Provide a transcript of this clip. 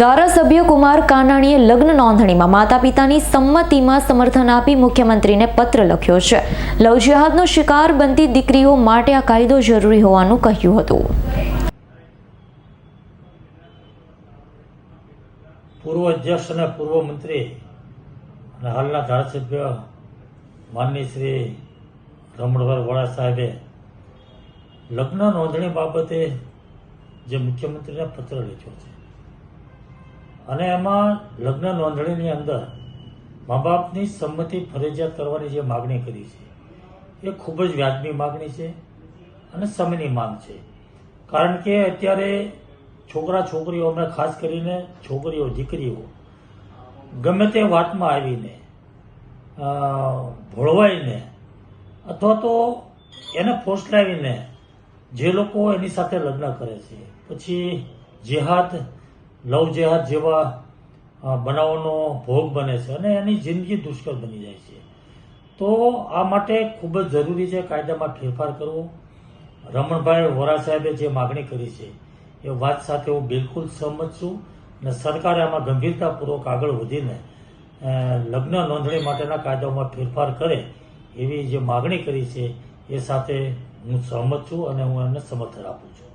ધારાસભ્ય કુમાર કાનાણીએ લગ્ન નોંધણીમાં માતા પિતાની સંમતિમાં સમર્થન આપી મુખ્યમંત્રીને પત્ર લખ્યો છે. લવ જેહાદનો શિકાર બનતી દીકરીઓ માટે આ કાયદો જરૂરી હોવાનું કહ્યું હતું. પૂર્વ અધ્યક્ષ અને પૂર્વ મંત્રી અને હાલના ધારાસભ્ય માનની શ્રી રમણભાઈ વડા સાહેબે લગ્ન નોંધણી બાબતે જે મુખ્યમંત્રીને પત્ર લખ્યો છે. અને એમાં લગ્ન નોંધણીની અંદર મા બાપની સંમતિ ફરજિયાત કરવાની જે માગણી કરી છે, એ ખૂબ જ વ્યાજબી માગણી છે અને સમયની માંગ છે. કારણ કે અત્યારે છોકરા છોકરીઓને ખાસ કરીને છોકરીઓ, દીકરીઓ, ગમે તે વાતમાં આવીને ભોળવાઈને અથવા તો એને ફોસલાવીને જે લોકો એની સાથે લગ્ન કરે છે, પછી જેહાદ લવ જેહાદ જેવા બનાવોનો ભોગ બને છે અને એની જિંદગી દુષ્કર બની જાય છે. તો આ માટે ખૂબ જ જરૂરી છે કાયદામાં ફેરફાર કરવો. રમણભાઈ વોરા સાહેબે જે માગણી કરી છે, એ વાત સાથે હું બિલકુલ સહમત છું અને સરકારે આમાં ગંભીરતાપૂર્વક આગળ વધીને લગ્ન નોંધણી માટેના કાયદાઓમાં ફેરફાર કરે એવી જે માગણી કરી છે, એ સાથે હું સહમત છું અને હું એમને સમર્થન આપું છું.